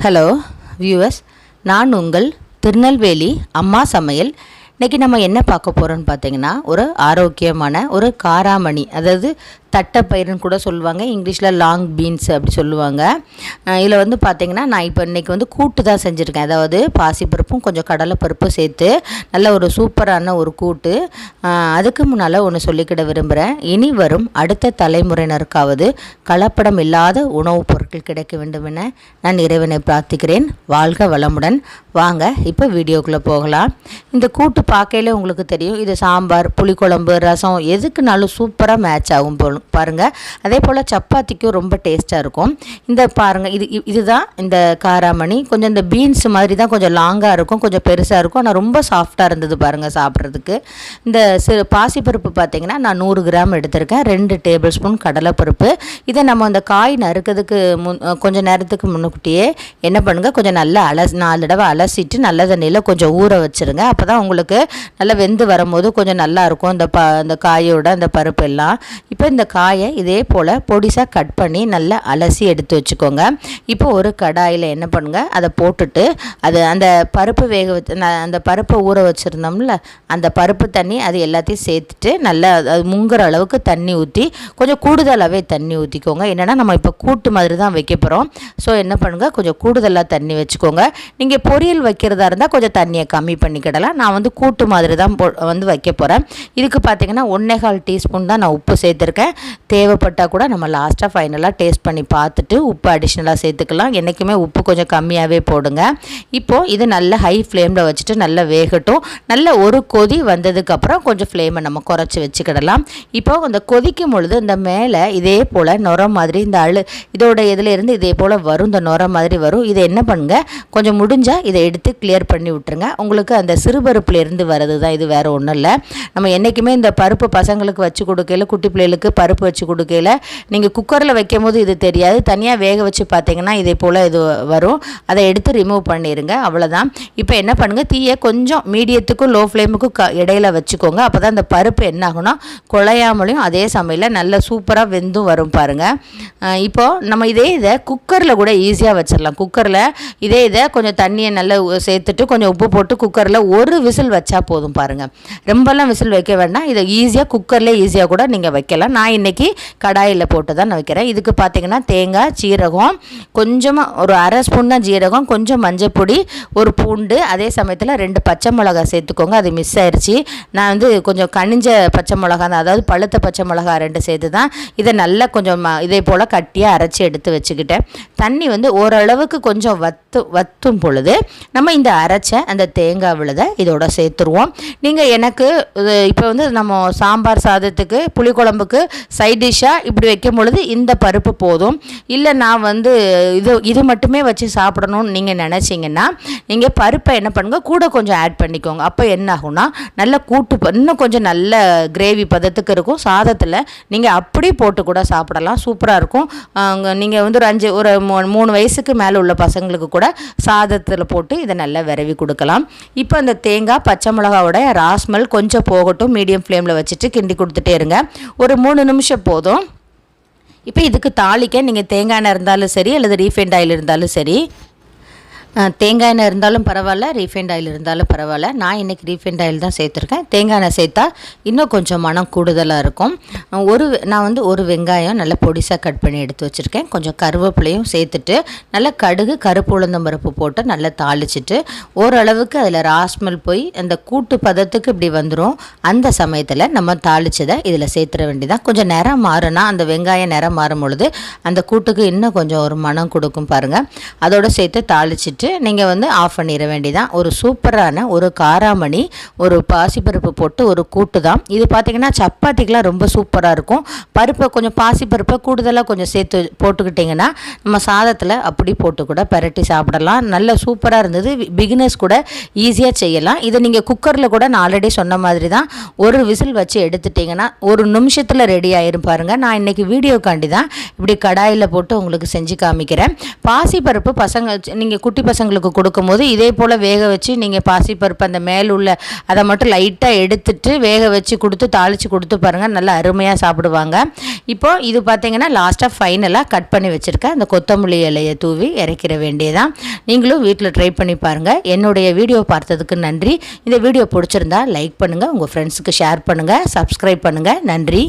Hello viewers நான் உங்கள் திருநெல்வேலி அம்மா சமையல். இன்றைக்கி நம்ம என்ன பார்க்க போகிறோன்னு பார்த்தீங்கன்னா ஒரு ஆரோக்கியமான ஒரு காராமணி அதாவது தட்டைப்பயிறுன்னு கூட சொல்லுவாங்க. இங்கிலீஷில் லாங் பீன்ஸ் அப்படி சொல்லுவாங்க. இதில் வந்து பார்த்திங்கன்னா நான் இப்போ இன்றைக்கி வந்து கூட்டு தான் செஞ்சுருக்கேன். அதாவது பாசிப்பருப்பும் கொஞ்சம் கடலைப்பருப்பும் சேர்த்து நல்ல ஒரு சூப்பரான ஒரு கூட்டு. அதுக்கு முன்னால் ஒன்று சொல்லிக்கிட விரும்புகிறேன் இனி வரும் அடுத்த தலைமுறையினருக்காவது கலப்படம் இல்லாத உணவுப் பொருட்கள் கிடைக்க வேண்டும் என நான் இறைவனை பிரார்த்திக்கிறேன். வாழ்க வளமுடன். வாங்க இப்போ வீடியோக்குள்ளே போகலாம். இந்த கூட்டு பார்க்கையில உங்களுக்கு தெரியும். இது சாம்பார் புளிக்குழம்பு ரசம் எதுக்குனாலும் சூப்பராக மேட்ச் ஆகும் போலும் பாருங்கள் அதே போல் சப்பாத்திக்கும் ரொம்ப டேஸ்ட்டாக இருக்கும். இந்த பாருங்கள் இது இதுதான் இந்த காராமணி. கொஞ்சம் இந்த பீன்ஸ் மாதிரி தான் கொஞ்சம் லாங்காக இருக்கும் கொஞ்சம் பெருசாக இருக்கும். ஆனால் ரொம்ப சாஃப்டாக இருந்தது பாருங்கள் சாப்பிட்றதுக்கு. இந்த சிறு பாசிப்பருப்பு பார்த்தீங்கன்னா நான் நூறு கிராம் எடுத்திருக்கேன். ரெண்டு டேபிள் ஸ்பூன் கடலைப்பருப்பு. இதை நம்ம அந்த காய் நறுக்கிறதுக்கு முன் கொஞ்சம் நேரத்துக்கு முன்னுக்கிட்டேயே என்ன பண்ணுங்கள் கொஞ்சம் நல்லா அலசி நாலு தடவை அலசிட்டு நல்ல தண்ணியில் கொஞ்சம் ஊற வச்சுருங்க. அப்போ தான் உங்களுக்கு நல்லா வெந்து வரும்போது கொஞ்சம் நல்லா இருக்கும். இந்த ப இந்த காயோட அந்த பருப்பு எல்லாம் இப்போ இந்த காயை இதே போல் பொடிசாக கட் பண்ணி நல்லா அலசி எடுத்து வச்சுக்கோங்க. இப்போ ஒரு கடாயில் என்ன பண்ணுங்க? அதை போட்டுட்டு அது அந்த பருப்பு வேக வச்சு அந்த பருப்பை ஊற வச்சுருந்தோம்ல அந்த பருப்பு தண்ணி அது எல்லாத்தையும் சேர்த்துட்டு நல்லா அது முங்குற அளவுக்கு தண்ணி ஊற்றி கொஞ்சம் கூடுதலாகவே தண்ணி ஊற்றிக்கோங்க என்னென்னா நம்ம இப்போ கூட்டு மாதிரி தான் வைக்க போகிறோம் ஸோ என்ன பண்ணுங்கள் கொஞ்சம் கூடுதலாக தண்ணி வச்சுக்கோங்க. நீங்கள் பொரியல் வைக்கிறதா இருந்தால் கொஞ்சம் தண்ணியை கம்மி பண்ணிக்கிடலாம். நான் வந்து கூட்டு மாதிரி தான் போ வந்து வைக்க போகிறேன் இதுக்கு பார்த்தீங்கன்னா ஒன்றேகால் டீஸ்பூன் தான் நான் உப்பு சேர்த்துருக்கேன். தேவைப்பட்டால் கூட நம்ம லாஸ்ட்டாக ஃபைனலாக டேஸ்ட் பண்ணி பார்த்துட்டு உப்பு அடிஷ்னலாக சேர்த்துக்கலாம். என்றைக்குமே உப்பு கொஞ்சம் கம்மியாகவே போடுங்க. இப்போது இது நல்ல ஹை ஃப்ளேமில் வச்சுட்டு நல்லா வேகட்டும். நல்ல ஒரு கொதி வந்ததுக்கப்புறம் கொஞ்சம் ஃப்ளேமை நம்ம குறைச்சி வச்சுக்கிடலாம். இப்போ அந்த கொதிக்கும் பொழுது இந்த மேலே இதே போல் நுர மாதிரி இந்த அழு இதோட இதில் இருந்து இதே போல் வரும் இந்த நுர மாதிரி வரும். இதை என்ன பண்ணுங்க? கொஞ்சம் முடிஞ்சால் இதை எடுத்து கிளியர் பண்ணி விட்டுருங்க. உங்களுக்கு அந்த சிறுபருப்புலேருந்து வர்றது தான் இது வேறு ஒன்றும் இல்லை. நம்ம என்றைக்குமே இந்த பருப்பு பசங்களுக்கு வச்சு கொடுக்கல குட்டி பிள்ளைகளுக்கு பருப்பு பருப்பு வச்சு கொடுக்கையில். நீங்கள் குக்கரில் வைக்கும் போது இது தெரியாது. தனியாக வேக வச்சு பார்த்தீங்கன்னா இதே போல் இது வரும். அதை எடுத்து ரிமூவ் பண்ணிடுங்க அவ்வளோதான் இப்போ என்ன பண்ணுங்கள் தீயை கொஞ்சம் மீடியத்துக்கும் லோ ஃப்ளேமுக்கும் க இடையில வச்சுக்கோங்க. அப்போ தான் அந்த பருப்பு என்ன ஆகும்னா குழையாமலையும் அதே சமையலில் நல்ல சூப்பராக வெந்தும் வரும் பாருங்கள் இப்போது நம்ம இதே இதை குக்கரில் கூட ஈஸியாக வச்சிடலாம். குக்கரில் இதே இதை கொஞ்சம் தண்ணியை நல்லா சேர்த்துட்டு கொஞ்சம் உப்பு போட்டு குக்கரில் ஒரு விசில் வச்சா போதும் பாருங்கள் ரொம்பலாம் விசில் வைக்க வேண்டாம். இதை ஈஸியாக குக்கர்லேயே ஈஸியாக கூட நீங்கள் வைக்கலாம். நான் இன்றைக்கி கடாயில் போட்டு தான் நான் வைக்கிறேன். இதுக்கு பார்த்திங்கன்னா தேங்காய் சீரகம் கொஞ்சமாக ஒரு அரை ஸ்பூன் தான் ஜீரகம் கொஞ்சம் மஞ்சள் பொடி ஒரு பூண்டு அதே சமயத்தில் ரெண்டு பச்சை மிளகா சேர்த்துக்கோங்க. அது மிஸ் ஆயிடுச்சு நான் வந்து கொஞ்சம் கனிஞ்ச பச்சை மிளகா தான் அதாவது பழுத்த பச்சை மிளகா ரெண்டு சேர்த்து தான் இதை நல்லா கொஞ்சம் இதே போல் கட்டியாக அரைச்சி எடுத்து வச்சுக்கிட்டேன். தண்ணி வந்து ஓரளவுக்கு கொஞ்சம் வத்து வத்தும் பொழுது நம்ம இந்த அரைச்ச அந்த தேங்காய் விழுதை இதோட சேர்த்துருவோம். நீங்கள் எனக்கு இப்போ வந்து நம்ம சாம்பார் சாதத்துக்கு புளிக்குழம்புக்கு சைட் டிஷ்ஷாக இப்படி வைக்கும் பொழுது இந்த பருப்பு போதும். இல்லை நான் வந்து இது இது மட்டுமே வச்சு சாப்பிடணும்னு நீங்கள் நினச்சிங்கன்னா நீங்கள் பருப்பை என்ன பண்ணுங்கள் கூட கொஞ்சம் ஆட் பண்ணிக்கோங்க. அப்போ என்ன ஆகும்னா நல்ல கூட்டு இன்னும் கொஞ்சம் நல்ல கிரேவி பதத்துக்கு இருக்கும். சாதத்தில் நீங்கள் அப்படி போட்டு கூட சாப்பிடலாம். சூப்பராக இருக்கும். நீங்கள் வந்து ஒரு அஞ்சு ஒரு மூணு வயசுக்கு மேலே உள்ள பசங்களுக்கு கூட சாதத்தில் போட்டு இதை நல்லா விரவி கொடுக்கலாம். இப்போ அந்த தேங்காய் பச்சை மிளகாவோட ராஸ்மல் கொஞ்சம் போகட்டும். மீடியம் ஃப்ளேமில் வச்சுட்டு கிண்டி கொடுத்துட்டே இருங்க. ஒரு மூணு நிமிஷம் போதும். இப்போ இதுக்கு தாளிக்க நீங்கள் தேங்காய் எண்ணெய் இருந்தாலும் சரி அல்லது ரீஃபைண்ட் ஆயில் இருந்தாலும் சரி தேங்காய் எண்ணெய் இருந்தாலும் பரவாயில்ல ரீஃபைண்ட் ஆயில் இருந்தாலும் பரவாயில்ல. நான் இன்றைக்கி ரீஃபைண்ட் ஆயில் தான் சேர்த்துருக்கேன். தேங்காய் எண்ணெய் சேர்த்தா இன்னும் கொஞ்சம் மனம் கூடுதலாக இருக்கும். ஒரு நான் வந்து ஒரு வெங்காயம் நல்லா பொடிசாக கட் பண்ணி எடுத்து வச்சுருக்கேன். கொஞ்சம் கருவேப்பிலையும் சேர்த்துட்டு நல்லா கடுகு கருப்பு உளுந்தம் பருப்பு போட்டு நல்லா தாளிச்சிட்டு ஓரளவுக்கு அதில் ராஸ்மல் போய் அந்த கூட்டு பதத்துக்கு இப்படி வந்துடும் அந்த சமயத்தில் நம்ம தாளிச்சதை இதில் சேர்த்துற வேண்டியதான் கொஞ்சம் நிறம் மாறினா அந்த வெங்காயம் நிறம் மாறும் பொழுது அந்த கூட்டுக்கு இன்னும் கொஞ்சம் ஒரு மனம் கொடுக்கும் பாருங்கள் அதோடு சேர்த்து தாளிச்சிட்டு நீங்கள் வந்து ஆஃப் பண்ணிட வேண்டிதான் ஒரு சூப்பரான ஒரு காராமணி ஒரு பாசிப்பருப்பு போட்டு ஒரு கூட்டு தான் இது பார்த்திங்கன்னா சப்பாத்திக்கெலாம் ரொம்ப சூப்பராக இருக்கும். பருப்பை கொஞ்சம் பாசிப்பருப்பை கூடுதலாக கொஞ்சம் சேர்த்து போட்டுக்கிட்டிங்கன்னா நம்ம சாதத்தில் அப்படி போட்டு கூட பரட்டி சாப்பிடலாம். நல்ல சூப்பராக இருந்தது. பிகினர்ஸ் கூட ஈஸியாக செய்யலாம். இதை நீங்கள் குக்கரில் கூட நான் ஆல்ரெடி சொன்ன மாதிரி தான் ஒரு விசில் வச்சு எடுத்துட்டிங்கன்னா ஒரு நிமிஷத்தில் ரெடி ஆயிரும் பாருங்கள் நான் இன்றைக்கி வீடியோக்காண்டி தான் இப்படி கடாயில் போட்டு உங்களுக்கு செஞ்சு காமிக்கிறேன். பாசிப்பருப்பு பசங்க நீங்கள் குட்டி பசங்களுக்கு கொடுக்கும்போது இதே போல் வேக வச்சு நீங்கள் பாசிப்பருப்பு அந்த மேல் உள்ள அதை மட்டும் லைட்டாக எடுத்துட்டு வேக வச்சு கொடுத்து தாளித்து கொடுத்து பாருங்கள் நல்லா அருமையாக சாப்பிடுவாங்க. இப்போது இது பார்த்திங்கன்னா லாஸ்ட்டாக ஃபைனலாக கட் பண்ணி வச்சுருக்கேன் அந்த கொத்தமல்லி இலையை தூவி இறக்கிற வேண்டியதான் நீங்களும் வீட்டில் ட்ரை பண்ணி பாருங்கள் என்னுடைய வீடியோ பார்த்ததுக்கு நன்றி. இந்த வீடியோ பிடிச்சிருந்தா லைக் பண்ணுங்கள் உங்கள் ஃப்ரெண்ட்ஸுக்கு ஷேர் பண்ணுங்கள் சப்ஸ்கிரைப் பண்ணுங்கள் நன்றி.